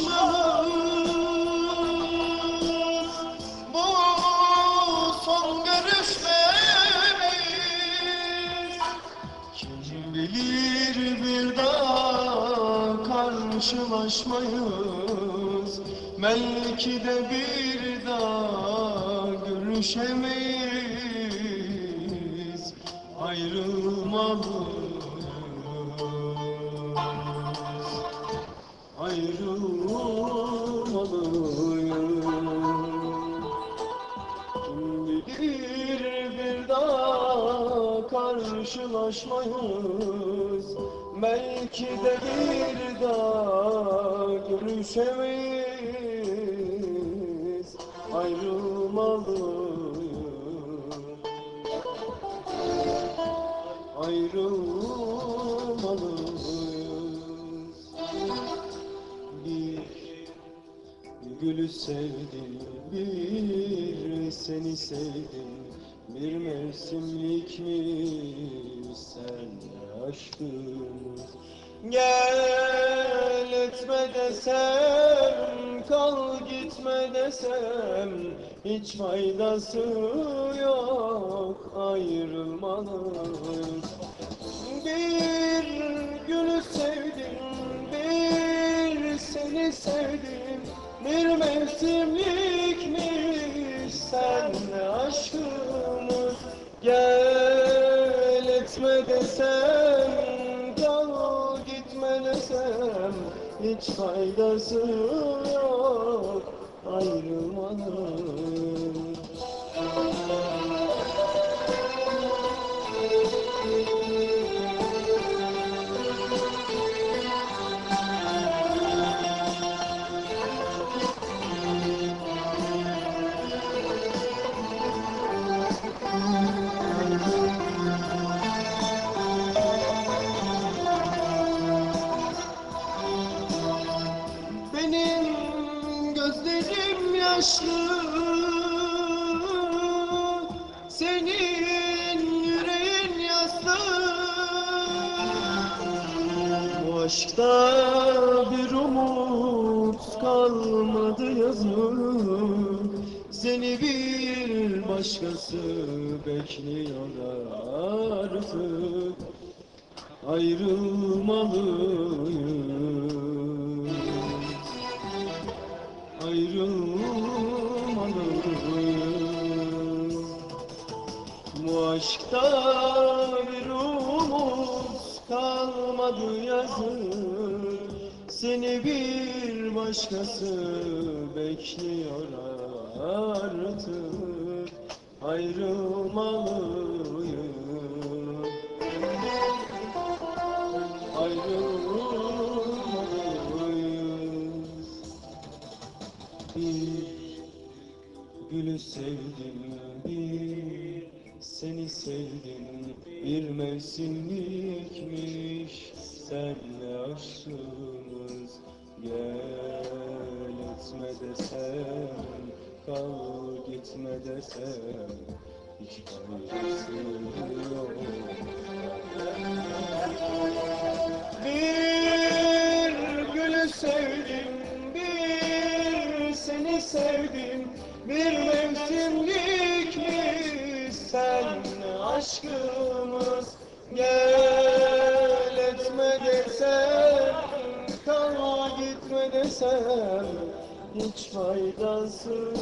karşılaşmamız Bu son görüşmemiz Kim bilir bir daha karşılaşmayız. Belki de bir daha görüşemeyiz. Ayrılmalıyız ayrılmalıyım bilir bir daha karşılaşmayız Belki de bir daha görüşemeyiz Ayrılmalıyım Ayrılmalıyız gülü sevdim, bir seni sevdim. Bir mevsimlik mi sen aşkımız? Gel etme desem, kal gitme desem Hiç faydası yok ayrılmalıyız desem, kal gitme desem Hiç faydası yok. Ayrılmanın Senin yüreğin yaslı. Bu bir umut kalmadı yazık Seni bir başkası bekliyor artık ayrılmalıyız aşkta bir umut kalmadı yazık Seni bir başkası bekliyor artık. Ayrılmalıyız ayrılmalıyız Bir gülü sevdim bir seni sevdim Bir mevsimlikmiş. Senle aşkımız Gel etme desem kal gitme desem. Hiç faydası yok. Bir gülü sevdim, bir seni sevdim. Bir mevsimlik aşkımız Gel etme desem, kal gitme desem Hiç faydası